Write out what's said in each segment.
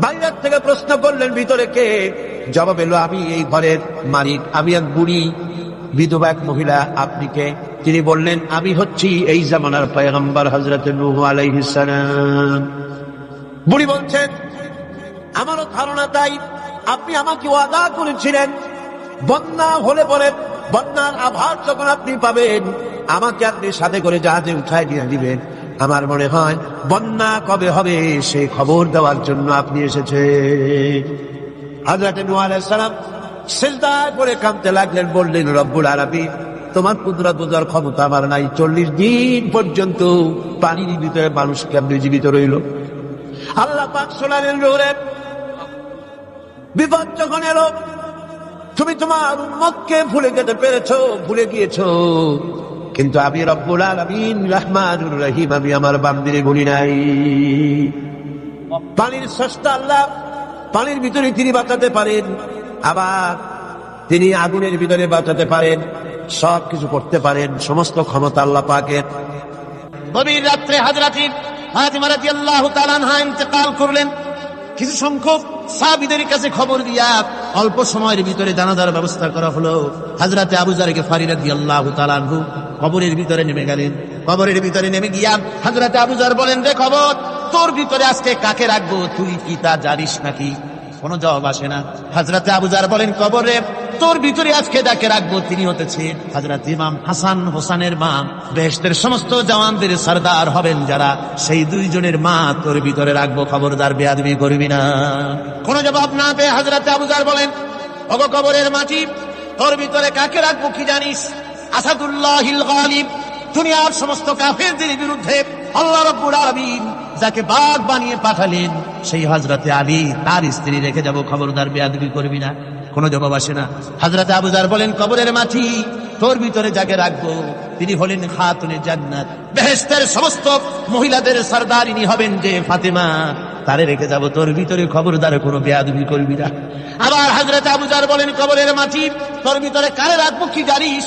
বাইরের থেকে প্রশ্ন করলেন ভিতরে কে? জবাব এলো, আমি এই ঘরের মালিক, আমি এক বুড়ি, বিধবা এক মহিলা, আপনি কে? তিনি বললেন, আমি হচ্ছি এই জামানার পয়গম্বর হজরত নূহ আলাইহিস সালাম। বুড়ি বলছেন, আমারও ধারণা তাই, আপনি আমাকে ওয়াদা করেছিলেন, বন্যা হলে পরে বন্যার আভার যখন আপনি পাবেন, আমাকে আপনি সাথে করে জাহাজে উঠায় দিয়ে দিবেন আমার মনে হয় বন্যা কবে হবে সে খবর দেওয়ার জন্য আপনি এসেছে হাজরাতে সালাম সেজদায় করে কাঁদতে লাগলেন, বললেন, রব্বুল আরবি তোমার কুদরত বোঝার ক্ষমতা আমার নাই। চল্লিশ দিন পর্যন্ত পানির ভিতরে মানুষ কেমনি জীবিত রইল? আল্লাহ পাক শোনালেন রোরে বিপদ যখন এলো তুমি তোমার উম্মতকে ভুলে যেতে পেরেছ, ভুলে গিয়েছো। কিন্তু আমি রব্বুল আলামিন, রহমানুর রহিম, আমি আমার বান্দিরে ভুলি নাই। পানির সস্তা আল্লাহ, পানির ভিতরে তিনি বাঁচাতে পারেন, আবার তিনি আগুনের ভিতরে বাঁচাতে পারেন, সব কিছু করতে পারেন, সমস্ত ক্ষমতা আল্লাহ পাকের। গভীর রাত্রে হাজরাতি ফাতিমা রাদিয়াল্লাহু তাআলা আনহা ইন্তেকাল করলেন। কিছু সংখ্যক সাহাবীদের কাছে খবর দিয়া অল্প সময়ের ভিতরে জানাজার ব্যবস্থা করা হলো। হাজরাতে আবু ফারিরা ফারি আল্লাহ তালানহু কবরের ভিতরে নেমে গেলেন। কবরের ভিতরে নেমে গিয়া হাজরাতে আবু জার বলেন, রে খবর, তোর ভিতরে আজকে কাকে রাখব? তুই কি তা জানিস নাকি? কোনো জবাব আসে না। হাজরাতে আবুজার বলেন, কবরে তোর ভিতরে আজকে যাকে রাখব, তিনি হতেছে হাজরাত ইমাম হাসান হোসানের মা। বেহেশতের সমস্ত জওয়ানদের সর্দার হবেন যারা। সেই দুইজনের মা তোর ভিতরে রাখব, খবরদার বেয়াদবি করবি না। কোনো জবাব না পেয়ে হাজরাতে আবুজার বলেন অগ কবরের মাটি, তোর ভিতরে কাকে রাখব কি জানিস? আসাদুল্লাহিল গালিব, দুনিয়ার সমস্ত কাফেরদের বিরুদ্ধে আল্লাহ রব্বুল আলামিন যাকে বাঘ বানিয়ে পাঠালেন, সেই হজরতে আলী তার স্ত্রী রেখে যাব, খবরদার বেয়াদবি করবি না। কোনো জবাব আসে না। হাজরাতে আবুজার বলেন, কবরের মাটি তোর ভিতরে যাকে রাখব। তিনি হলেন খাতুনে জান্নাত। বেহেস্তের সমস্ত মহিলাদের সর্দার ইনি হবেন যে ফাতেমা। তারে রেখে যাব, তোর ভিতরে খবরদার কোনো বেয়াদবি করবি না। আবার হাজরাতে আবুজার বলেন, কবরের মাটি তোর ভিতরে কারে রাখব কি জানিস?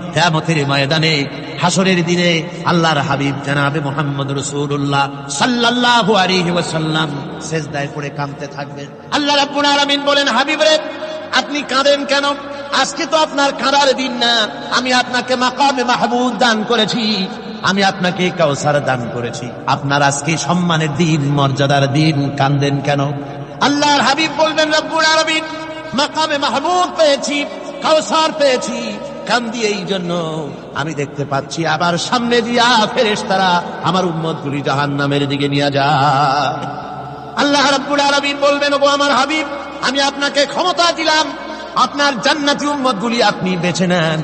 কেয়ামতের ময়দানে, হাসরের দিনে আল্লাহর হাবিব জানাবে মোহাম্মদ রসুল্লাহ সাল্লাহ ওয়াসাল্লাম সেজদায় পড়ে কাঁদতে থাকবেন। আল্লাহ রাব্বুল আলামিন বলেন, হাবিব রে, আপনি কাঁদেন কেন? আজকে তো আপনার কাঁদার দিন না। আমি আপনাকে মাকামে মাহমুদ দান করেছি। আমি আপনাকে কাউসার দান করেছি। আপনার আজকে সম্মানের দিন, মর্যাদার দিন কান্দেন কেন? আল্লাহর হাবিব বলবেন, রব্বুল আলামিন, মাকামে মাহমুদ পেয়েছি কাউসার পেয়েছি। কান্দি এই জন্য আমি দেখতে পাচ্ছি আবার সামনে দিয়া ফেরেশ তারা আমার উম্মত গুলি জাহান নামের দিকে নিয়ে যায়। আল্লাহ রাব্বুল আলামিন বলবেন, ওগো আমার হাবিব, আমি আপনাকে ক্ষমতা দিলাম। আপনার জান্নাতি উম্মত গুলি আপনি বেছে নেন।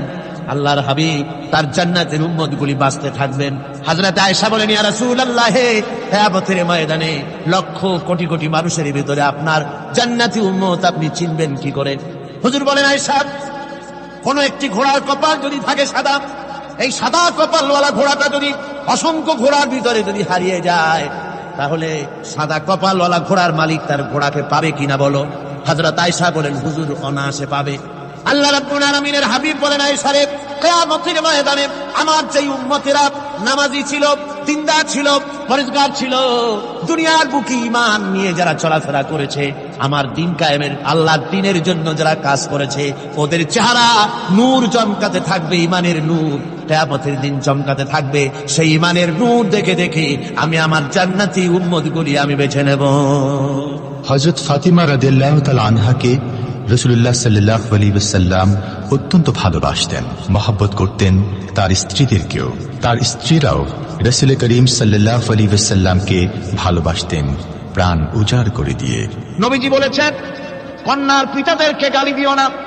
আল্লাহর হাবিব তার জান্নাতের উম্মত গুলি বাঁচতে থাকবেন। হাজরাতে আয়েশা বলেন, ইয়া রাসূলুল্লাহ কিয়ামতের ময়দানে লক্ষ কোটি কোটি মানুষের ভিতরে আপনার জান্নাতি উম্মত আপনি চিনবেন কি করে? হুজুর বলেন, আয়েশা কোন একটি ঘোড়ার কপাল যদি থাকে সাদা, এই সাদা কপালওয়ালা ঘোড়াটা যদি অসংখ্য ঘোড়ার ভিতরে যদি হারিয়ে যায়, তাহলে সাদা কপালওয়ালা ঘোড়ার মালিক তার ঘোড়াকে পাবে কিনা বলো? হাজরত আয়সা বলেন, হুজুর অনায়াসে পাবে। আল্লাহ রাব্বুল আলামিনের হাবিব বলেন, আয়েশা রে, কিয়ামতের ময়দানে আমার যেই উম্মতেরা নামাজি ছিল, দিনদার ছিল পরিষ্কার ছিল। দুনিয়ার বুকে ইমান নিয়ে যারা চলাফেরা করেছে, আমার দিন কায়েমের, আল্লাহর দিনের জন্য যারা কাজ করেছে, ওদের চেহারা নূর চমকাতে থাকবে ইমানের নূর। কেয়ামতের দিন চমকাতে থাকবে, সেই ইমানের নূর দেখে দেখে আমি আমার জান্নাতি উম্মত গুলি আমি বেছে নেব। হজরত ফাতিমা রাদিল্লাহ তাল আনহাকে রসুল্লাহ সাল্লাহ আলী সাল্লাম অত্যন্ত ভালোবাসতেন, মহাব্বত করতেন তার স্ত্রীদেরকেও। তার স্ত্রীরাও রসুল করিম সাল্লাহ আলী সাল্লামকে ভালোবাসতেন, প্রাণ উজাড় করে দিয়ে। নবীজি বলেছেন, কন্যার পিতাদেরকে গালি দিও না।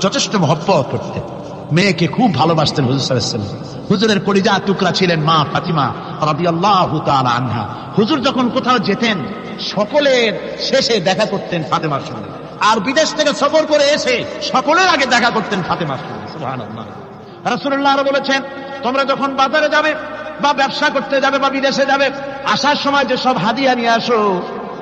যথেষ্ট মহব্বত করতেন মেয়েকে খুব ভালোবাসতেন হুজুর সাল্লাল্লাহু হুজুরের কলিজা টুকরা ছিলেন মা ফাতিমা রাদিয়াল্লাহু তাআলা আনহা। হুজুর যখন কোথাও যেতেন, সকলের শেষে দেখা করতেন ফাতেমার সঙ্গে। আর বিদেশ থেকে সফর করে এসে সকলের আগে দেখা করতেন ফাতেমার সঙ্গে। সুবহানাল্লাহ। আরও বলেছেন, তোমরা যখন বাজারে যাবে বা ব্যবসা করতে যাবে বা বিদেশে যাবে, আসার সময় যে সব হাদিয়া নিয়ে আসো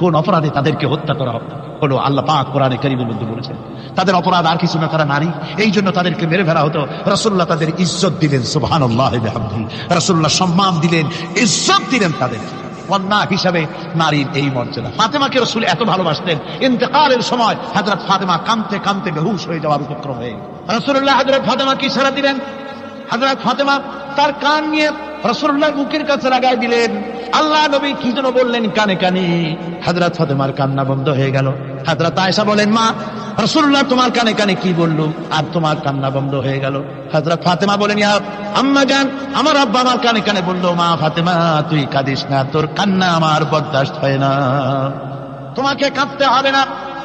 কোন অপরাধে তাদেরকে হত্যা করা হলো আল্লাহ পাক কোরআনে কারিমের মধ্যে বলেছেন, তাদের অপরাধ আর কিছু না তারা নারী, এই জন্য তাদেরকে মেরে ফেলা হতো। রসুল্লাহ তাদের ইজ্জত দিলেন বিহামদিহি। রসুল্লাহ সম্মান দিলেন, ইজ্জত দিলেন তাদের। কন্যা হিসাবে নারীর এই মর্যাদা। ফাতেমাকে রসুল এত ভালোবাসতেন, ইন্তেকালের সময় হাজরত ফাতেমা কামতে কামতে বেহুশ হয়ে যাওয়ার উপক্রম হয়ে রসুল্লাহ হাজরত ফাতেমা কি সারা দিলেন হাজরত ফাতেমা তার কান নিয়ে রসুল্লাহ বুকের কাছে লাগাই দিলেন। আল্লাহ নবী কি যেন বললেন কানে কানে। হাজরত ফাতেমার কান্না বন্ধ হয়ে গেল। হাজরত আয়েশা বলেন, মা রসুল্লাহ তোমার কানে কানে কি বলল? আর তোমার কান্না বন্ধ হয়ে গেল। হাজরত ফাতেমা বলেন আম্মা জান, আমার আব্বা আমার কানে কানে বলল, মা ফাতেমা, তুই কাঁদিস না, তোর কান্না আমার বরদাস্ত হয় না। তোমাকে কাঁদতে হবে না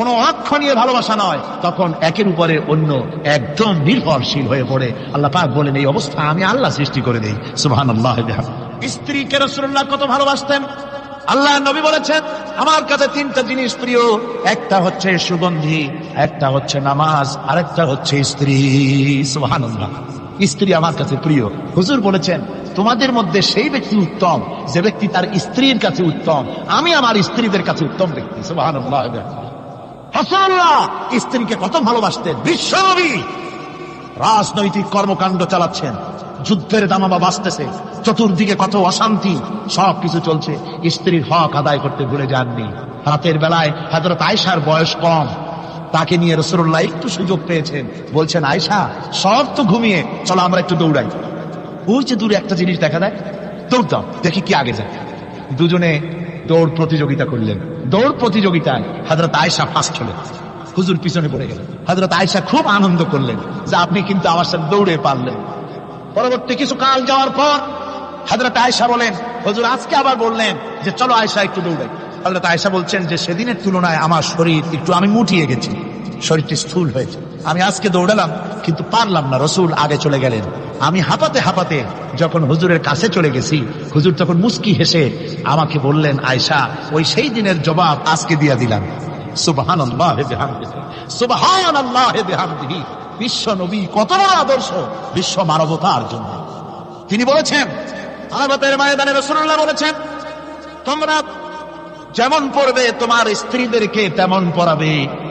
কোনো অক্ষণীয় ভালোবাসা নয়। তখন একের উপরে অন্য একদম নির্ভরশীল হয়ে পড়ে। আল্লাহ পাক বলেন, এই অবস্থা আমি আল্লাহ সৃষ্টি করে দেই। সুহান আল্লাহ স্ত্রীকে রসুল্লাহ কত ভালোবাসতেন? আল্লাহ নবী বলেছেন, আমার কাছে তিনটা জিনিস প্রিয়। একটা হচ্ছে সুগন্ধি, একটা হচ্ছে নামাজ, আরেকটা হচ্ছে স্ত্রী। সুহান স্ত্রী আমার কাছে প্রিয়। হুজুর বলেছেন, তোমাদের মধ্যে সেই ব্যক্তি উত্তম, যে ব্যক্তি তার স্ত্রীর কাছে উত্তম। আমি আমার স্ত্রীদের কাছে উত্তম ব্যক্তি। সুবহানাল্লাহ। হাসানুল্লাহ স্ত্রীকে কত ভালোবাসতেন। বিশ্বনবী রাজনৈতিক কর্মকাণ্ড চালাচ্ছেন, যুদ্ধের দামাবা বাঁচতেছে, চতুর্দিকে কত অশান্তি সব কিছু চলছে। স্ত্রীর হক আদায় করতে ভুলে যাননি। রাতের বেলায় হজরত আয়সার বয়স কম। তাকে নিয়ে রসুল্লাহ একটু সুযোগ পেয়েছেন। বলছেন আয়সা সব তো ঘুমিয়ে, চলো আমরা একটু দৌড়াই। ওই যে দূরে একটা জিনিস দেখা দেয় দৌড় দাও, দেখি কি আগে যায়। দুজনে দৌড় প্রতিযোগিতা করলেন। দৌড় প্রতিযোগিতায় হাজরত আয়সা ফার্স্ট হলেন। হুজুর পিছনে পড়ে গেলেন। হাজরত আয়সা খুব আনন্দ করলেন যে আপনি কিন্তু আমার সাথে দৌড়ে পারলেন। পরবর্তী কিছু কাল যাওয়ার পর হাজরত আয়সা বলেন, হুজুর আজকে আবার বললেন যে চলো আয়সা একটু দৌড়াই। হাজরত আয়সা বলছেন যে সেদিনের তুলনায় আমার শরীর একটু আমি মুটিয়ে গেছি। শরীরটি স্থূল হয়েছে। আমি আজকে দৌড়ালাম, কিন্তু পারলাম না, রসুল আগে চলে গেলেন। আমি হাঁপাতে হাঁপাতে যখন হুজুরের কাছে চলে গেছি, হুজুর তখন মুস্কি হেসে আমাকে বললেন আয়সা ওই সেই দিনের জবাব আজকে দিয়া দিলাম। বিশ্ব নবী কত আদর্শ, বিশ্ব মানবতার জন্য। তিনি বলেছেন বলেছেন, তোমরা যেমন পড়বে, তোমার স্ত্রীদেরকে তেমন পড়াবে।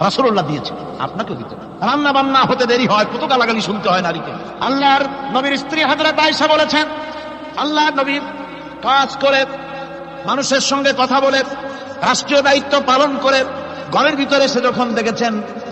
রাসুল্লাহ দিয়েছে আপনাকেও দিতে রান্না বান্না হতে দেরি হয়, কত গালাগালি শুনতে হয় নারীকে। আল্লাহর নবীর স্ত্রী হাজরাত তাইসা বলেছেন আল্লাহ নবীর কাজ করে, মানুষের সঙ্গে কথা বলে, রাষ্ট্রীয় দায়িত্ব পালন করে, ঘরের ভিতরে সে যখন দেখেছেন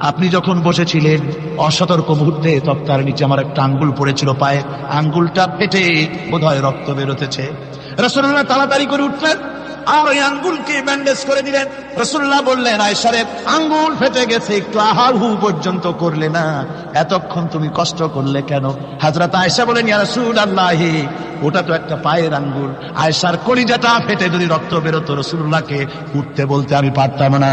আপনি যখন বসেছিলেন, অসতর্ক মুহূর্তে তক্তার নিচে আমার একটা আঙ্গুল পড়েছিল পায়ে। আঙ্গুলটা ফেটে বোধহয় রক্ত বেরোতেছে। রসুল্লাহ তাড়াতাড়ি করে উঠলেন আর ওই আঙ্গুলকে ব্যান্ডেজ করে দিলেন। রসুল্লাহ বললেন আয়সারে আঙ্গুল ফেটে গেছে, একটু আহার হু পর্যন্ত করলে না। এতক্ষণ তুমি কষ্ট করলে কেন? হাজরত আয়সা বলেন, ইয়া রসুল আল্লাহ ওটা তো একটা পায়ের আঙ্গুল। আয়সার কলিজাটা ফেটে যদি রক্ত বেরোতো রসুল্লাহকে উঠতে বলতে আমি পারতাম না।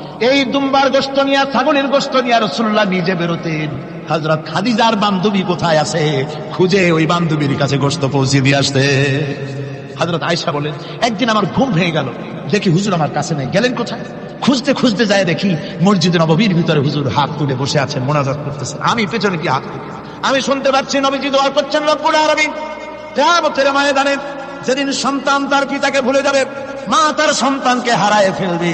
এই দুম্বার গোস্ত নিয়ে, ছাগলের গোস্ত নিয়ে রসুল্লাহ নিজে বেরোতেন। হজরত খাদিজার বান্ধবী কোথায় আছে, খুঁজে ওই বান্ধবীর কাছে গোস্ত পৌঁছে দিয়ে আসতে। হজরত আয়সা বলেন, একদিন আমার ঘুম ভেঙে গেল। দেখি হুজুর আমার কাছে নেই। গেলেন কোথায়? খুঁজতে খুঁজতে যায় দেখি মসজিদে নববীর ভিতরে হুজুর হাত তুলে বসে আছেন, মোনাজাত করতেছেন। আমি পেছনে কি হাত আমি শুনতে পাচ্ছি নবীজি দোয়া করছেন রব্বুল আলামিন। কিয়ামতের ময়দানে যেদিন সন্তান তার পিতাকে ভুলে যাবে, মা তার সন্তানকে হারায় ফেলবে।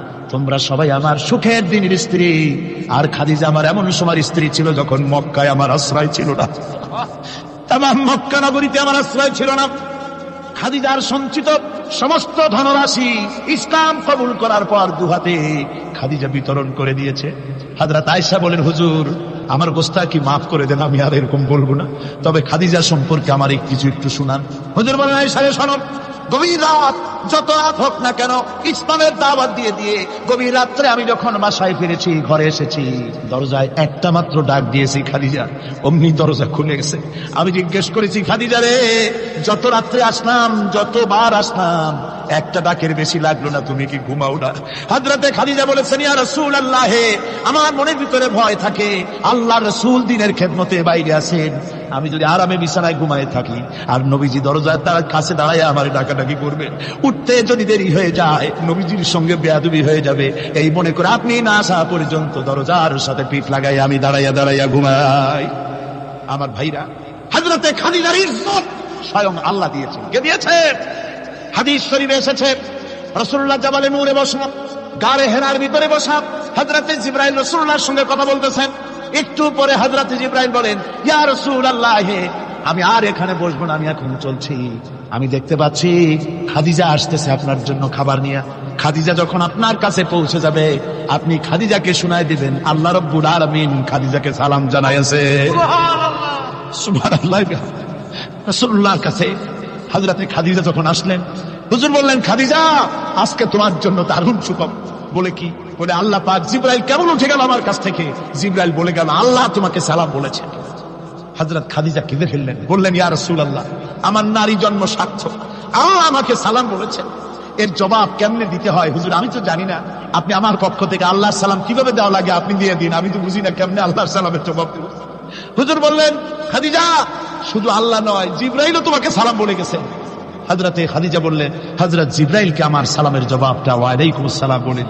তোমরা সবাই আমার সুখের দিনের স্ত্রী। আর খাদিজা আমার এমন সময় স্ত্রী ছিল যখন মক্কায় আমার আশ্রয় ছিল না। তাম মক্কা নগরীতে আমার আশ্রয় ছিল না। খাদিজার সঞ্চিত সমস্ত ধনরাশি ইসলাম কবুল করার পর দুহাতে খাদিজা বিতরণ করে দিয়েছে। হাজরাত আয়সা বলেন, হুজুর, আমার গোস্তা কি মাফ করে দেন? আমি আর এরকম বলব না। তবে খাদিজা সম্পর্কে আমার কিছু একটু শুনান। হুজুর বলেন আয়সা রে, শোনো। গভীর রাত, যত রাত হোক না কেন, ইসলামের দাওয়াত দিয়ে দিয়ে গভীর রাত্রে আমি জিজ্ঞেস করেছি, খাদিজা রে, যত রাত্রে আসলাম, যতবার আসলাম, একটা ডাকের বেশি লাগল না, তুমি কি ঘুমাও না? হাজরাতে খাদিজা বলেছেন আল্লাহে আমার মনের ভিতরে ভয় থাকে, আল্লাহ রসুল দিনের খেদমতে বাইরে আছেন আমি যদি আরামে বিছানায় ঘুমায় থাকি, আর নবীজি দরজার তার কাছে দাঁড়ায় আমার ডাকাডাকি করবে, উঠতে যদি দেরি হয়ে যায়, নবীজির সঙ্গে বেয়াদবি হয়ে যাবে। এই মনে করে আপনি না আসা পর্যন্ত দরজার সাথে পিঠ লাগাই আমি দাঁড়াইয়া দাঁড়াইয়া ঘুমাই। আমার ভাইরা হাজরতে খাদিজার ইজ্জত স্বয়ং আল্লাহ দিয়েছেন। কে দিয়েছেন হাদিস শরীফে এসেছে রসুল্লাহ জাবালে নূরে বসা, গাড়ে হেরার ভিতরে বসা হাজরাতে জিব্রাইল রসুল্লাহর সঙ্গে কথা বলতেছেন। একটু পরে হাজরাতে জিব্রাইল বলেন ইয়া রসুল আল্লাহ আমি আর এখানে বসবো না আমি এখন চলছি। আমি দেখতে পাচ্ছি খাদিজা আসতেছে আপনার জন্য খাবার নিয়ে। খাদিজা যখন আপনার কাছে পৌঁছে যাবে আপনি খাদিজাকে শোনায় দিবেন আল্লাহ রব্বুল আলমিন খাদিজাকে সালাম জানাইছে রাসূলুল্লাহর কাছে। হাজরাতে খাদিজা যখন আসলেন হুজুর বললেন খাদিজা আজকে তোমার জন্য দারুণ সুখম বলে কি? বলে, আল্লাহ পাক জিব্রাইল কেমন উঠে গেল আমার কাছ থেকে? জিব্রাইল বলে গেল, আল্লাহ তোমাকে সালাম বলেছে। হাজরত খাদিজা কেঁদে ফেললেন, বললেন, ইয়া আল্লাহ আমার নারী জন্ম সার্থক, আল্লাহ আমাকে সালাম বলেছেন। এর জবাব কেমনে দিতে হয়? হুজুর, আমি তো জানি না। আপনি আমার পক্ষ থেকে আল্লাহর সালাম কীভাবে দেওয়া লাগে আপনি দিয়ে দিন, আমি তো বুঝি না কেমনে আল্লাহর সালামের জবাব দেব। হুজুর বললেন, খাদিজা, শুধু আল্লাহ নয়, জিব্রাইলও তোমাকে সালাম বলে গেছে। হাজরাতে খাদিজা বললেন হাজরত জিব্রাইলকে আমার সালামের জবাবটা ওয়ালাইকুম আসসালাম বলেন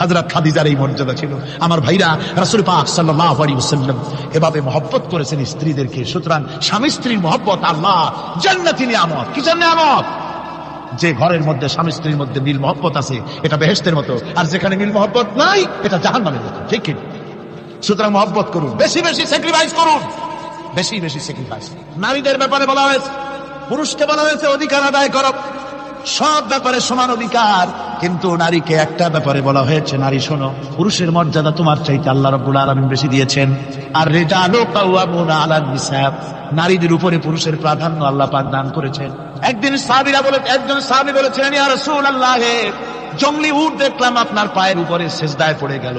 হাজরত খাদিজার এই মর্যাদা ছিল। আমার ভাইরা রাসূল পাক সাল্লাল্লাহু আলাইহি ওয়াসাল্লাম এভাবে মহব্বত করেছেন স্ত্রীদেরকে। সুতরাং স্বামী স্ত্রীর মহব্বত আল্লাহ জান্নাতি নিয়ামত। কি নিয়ামত? যে ঘরের মধ্যে স্বামী স্ত্রীর মধ্যে মিল মহব্বত আছে, এটা বেহেস্তের মতো। আর যেখানে মিল মহব্বত নাই, এটা জাহান্নামের মতো। ঠিক কি? সুতরাং মহব্বত করুন। বেশি বেশি স্যাক্রিফাইস করুন। বেশি বেশি স্যাক্রিফাইস নারীদের ব্যাপারে বলা হয়েছে, পুরুষকে বলা হয়েছে, অধিকার আদায় করো। সব ব্যাপারে সমান অধিকার। কিন্তু নারীকে একটা ব্যাপারে বলা হয়েছে, নারী শোনো, পুরুষের মর্যাদা তোমার চাইতে আল্লাহ রব্বুল আলামিন বেশি দিয়েছেন। আর রিজালু কাওয়ামুনা আলান নিসা নারীদের উপরে পুরুষের প্রাধান্য আল্লাহ পাক দান করেছেন। একদিন সাহাবীরা বলে একজন সাহাবী বলেছিলেন জঙ্গলি উট দেখলাম আপনার পায়ের উপরে সেজদায় পড়ে গেল।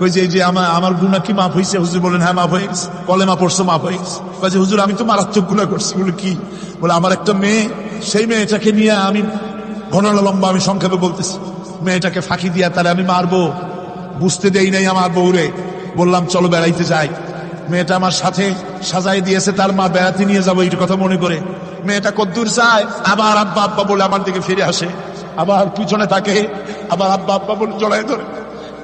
ওই যে যে আমার আমার গুণা কি মাফ হয়েছে হুজুর বলেন হ্যাঁ মাফ হয়ে গেছে। কলেমা পড়ছো, মাফ হয়ে যে, হুজুর, আমি তো মারাত্মক গুণা করছি। বলে, কি? বলে, আমার একটা মেয়ে, সেই মেয়েটাকে নিয়ে আমি ঘন লম্বা আমি সংক্ষেপে বলতেছি। মেয়েটাকে ফাঁকি দিয়া তাহলে আমি মারবো। বুঝতে দেই নাই আমার বউরে। বললাম, চলো বেড়াইতে যাই। মেয়েটা আমার সাথে সাজাই দিয়েছে, তার মা বেড়াতে নিয়ে যাব এইটা কথা মনে করে। মেয়েটা কদ্দূর যায়, আবার আব্বা আব্বা বলে আমার দিকে ফিরে আসে। আবার পিছনে থাকে আবার আব্বা আব্বা বলে জড়াই ধরে।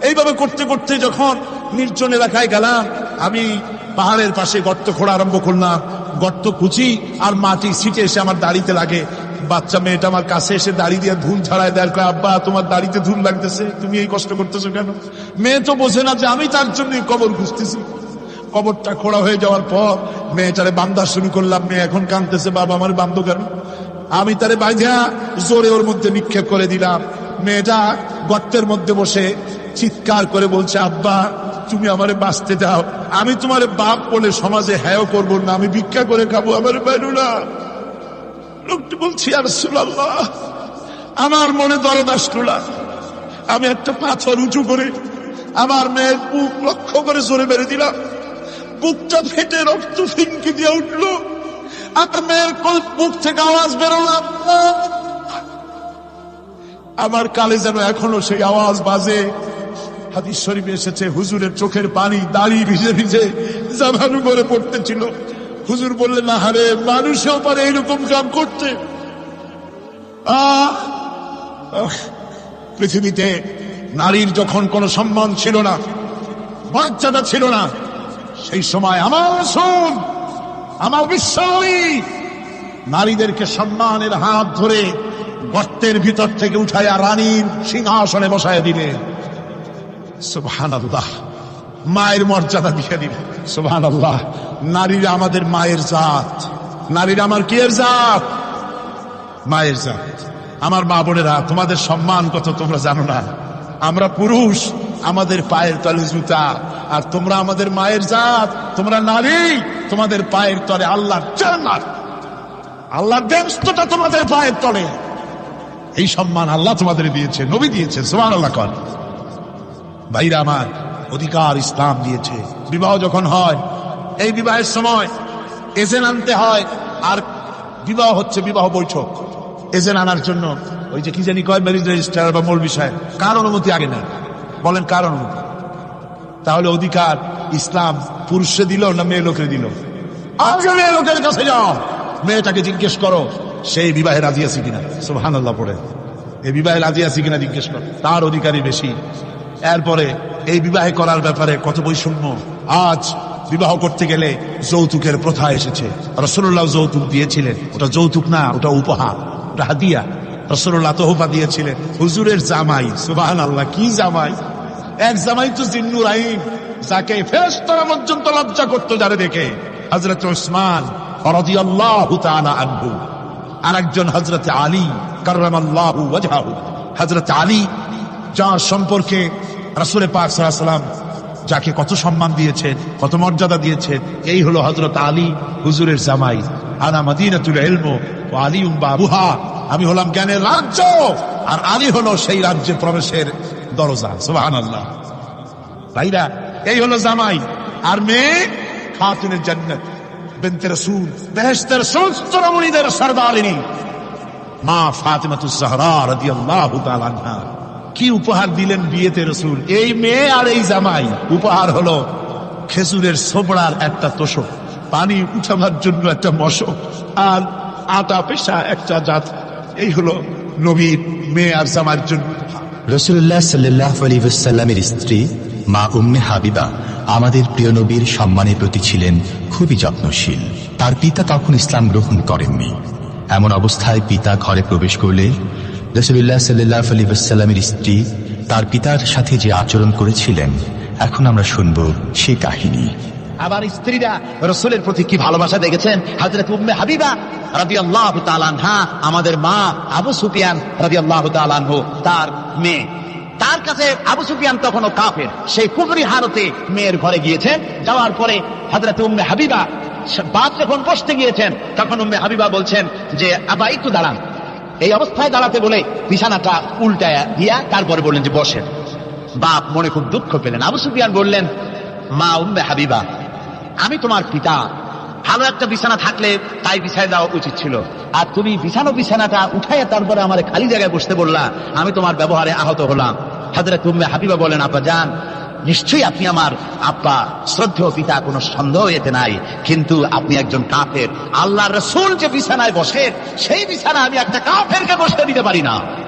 এইভাবে করতে করতে যখন নির্জন এলাকায় গেলাম, আমি পাহাড়ের পাশে গর্ত খোঁড়া আরম্ভ করলাম। গর্ত কুচি আর মাটি ছিটে এসে আমার দাড়িতে লাগে। বাচ্চা মেয়েটা আমার কাছে এসে দাড়ি দিয়ে ধুল ছাড়ায় দেয়। আব্বা, তোমার দাড়িতে ধুল লাগতেছে, তুমি এই কষ্ট করতেছো কেন? মেয়ে তো বোঝে না যে আমি তার জন্য কবর খুঁজতেছি। কবরটা খোড়া হয়ে যাওয়ার পর মেয়েটারে বান্ধা শুরু করলাম। মেয়ে এখন কাঁদতেছে, বাবা, আমার বান্ধব কেন? আমি তারে বাঁধা জোরে ওর মধ্যে নিক্ষেপ করে দিলাম। মেয়েটা গর্তের মধ্যে বসে চিৎকার করে বলছে, আব্বা, তুমি আমারে বাঁচতে দাও। আমি তোমার বাপ বলে সমাজে হ্যাঁ করব না, আমি ভিক্ষা করে খাব আমার বাইরু না লোকটি বলছি আর সুলাল্লাহ আমার মনে দরদ আসলো আমি একটা পাথর উঁচু করে আমার মেয়ের বুক লক্ষ্য করে জোরে মেরে দিলাম। বুকটা ফেটে রক্ত ফিনকি দিয়ে উঠল। আমার মেয়ের মুখ থেকে আওয়াজ বেরোলাম আমার কালে যেন এখনও সেই আওয়াজ বাজে। হাদিস শরীফে এসেছে, হুজুরের চোখের পানি দাড়ি ভিজে ভিজে জামানু করে পড়তেছিল। হুজুর বললেন না হারে মানুষেও পারে এইরকম কাম করতে। পৃথিবীতে নারীর যখন কোনো সম্মান ছিল না, মর্যাদা ছিল না, সেই সময় আমার শুন আমার বিশ্বাসী, নারীদেরকে সম্মানের হাত ধরে গর্তের ভিতর থেকে উঠাইয়া রানীর সিংহাসনে বসায় দিলে সুবহান আল্লাহ মায়ের মর্যাদা দিয়ে দিবে। সুবহান আল্লাহ নারীরা আমাদের মায়ের জাত। নারীরা আমার কি জাত? মায়ের জাত। আমার মা বোনেরা, তোমাদের সম্মান কত তোমরা জানো না। আমরা পুরুষ, আমাদের পায়ের তলে জুতা। আর তোমরা আমাদের মায়ের জাত। তোমরা নারী, তোমাদের পায়ের তলে আল্লাহর জান্নাত। আল্লাহর ব্যস্ততা তোমাদের পায়ের তলে। এই সম্মান আল্লাহ তোমাদের দিয়েছে, নবী দিয়েছে সোমান আল্লাহ কর। ভাইরা আমার, অধিকার ইসলাম দিয়েছে। বিবাহ যখন হয়, এই বিবাহের সময় এজেন আনতে হয়, আর বিবাহ হচ্ছে বিবাহ বৈঠক। এজেন আনার জন্য ওই যে কি জানি কয় ম্যারেজ রেজিস্টার বা মূল বিষয় কার অনুমতি আগে না বলেন, কার অনুমতি? তাহলে অধিকার ইসলাম পুরুষে দিল না মেয়ে লোকের দিল? আগে মেয়ে লোকের কাছে যাও। মেয়েটাকে জিজ্ঞেস করো সেই বিবাহে রাজি আছে কিনা? সুহান আল্লাহ পড়ে। এই বিবাহে রাজি আছে কিনা জিজ্ঞেস করো। তার অধিকারই বেশি। এরপরে এই বিবাহে করার ব্যাপারে কত বৈষম্য, আজ বিবাহ করতে গেলে যৌতুকের প্রথা এসেছে। রসুল্লাহ যৌতুক দিয়েছিলেন। ওটা যৌতুক না, ওটা উপহার, ওটা হাদিয়া। রসুল্লাহ তোহফা দিয়েছিলেন। হুজুরের জামাই সুবাহান আল্লাহ কি জামাই? এক জামাই তো জিন্নুর আইন, যাকে ফেরেশতারা পর্যন্ত লজ্জা করতো যারে দেখে। হজরত ওসমান আনহু। আর একজন হজরত আলী ওয়াজহাহু। হজরত আলী, যার সম্পর্কে রাসূলে পাক সাল্লাম যাকে কত সম্মান দিয়েছেন কত মর্যাদা দিয়েছেন এই হলো হজরত আলী হুজুরের জামাই। আনা মদিনাতুল ইলম ও আলী বাবুহা। আমি হলাম জ্ঞানের রাজ্য, আর আলী হলো সেই রাজ্যে প্রবেশের দরজা। সুবহানাল্লাহ। ভাইরা, এই হলো জামাই। আর মেয়ে, খাতুনের জান্নাত। বিনতে রাসূল, বেহেশতের সমস্ত সরদারিনী। মা ফাতিমাতুজ জাহরা রাদিয়াল্লাহু তাআলা আনহা। কি উপহার দিলেন বিয়েতে রসুল? এই মেয়ে আর এই জামাই। উপহার হলো খেজুরের সোবড়ার একটা তোষক। পানি উঠাবার জন্য একটা মশক। আর আটা পেশা একটা জাত। এই হলো নবীর মেয়ে আর জামার জন্য রসুল্লাহ সাল্লাহ আলিবাসাল্লামের স্ত্রী, মা উম্মে হাবিবা, আমাদের প্রিয় নবীর সম্মানের প্রতি ছিলেন খুবই যত্নশীল। তার পিতা তখন ইসলাম গ্রহণ করেননি। এমন অবস্থায় পিতা ঘরে প্রবেশ করলে রসুল্লাহ সাল্লাহ আলিবাসাল্লামের স্ত্রী তার পিতার সাথে যে আচরণ করেছিলেন, এখন আমরা শুনব সে কাহিনী। আবার স্ত্রীরা রসুলের প্রতি কি ভালোবাসা দেখেছেন? হাজরত উম্মে হাবিবা রাজি আল্লাহ আমাদের মা আবু সুফিয়ান রাজি আল্লাহ তালানহ তার মেয়ে। তার কাছে আবু সুফিয়ান তখনও কাফের। সেই কুফরি হারতে মেয়ের ঘরে গিয়েছেন। যাওয়ার পরে হাজরত উম্মে হাবিবা বাদ যখন বসতে গিয়েছেন, তখন উম্মে হাবিবা বলছেন যে, আবা, একটু দাঁড়ান। এই অবস্থায় দাঁড়াতে বলে বিছানাটা উল্টায়া দিয়া তারপরে বললেন যে, বসেন। বাপ মনে খুব দুঃখ পেলেন। আবু সুফিয়ান বললেন, মা উম্মে হাবিবা, আমি তোমার পিতা। ভালো একটা বিছানা থাকলে তাই বিছায় দেওয়া উচিত ছিল। আর তুমি বিছানো বিছানাটা উঠাইয়া তারপরে আমার খালি জায়গায় বসতে বললা, আমি তোমার ব্যবহারে আহত হলাম। হাজরা তুম্মে হাবিবা বলেন আপা যান নিশ্চয়ই আপনি আমার আব্বা, শ্রদ্ধেয় পিতা, কোনো সন্দেহ এতে নাই। কিন্তু আপনি একজন কাফের। আল্লাহ রসুল যে বিছানায় বসে, সেই বিছানা আমি একটা কাফেরকে বসে দিতে পারি না।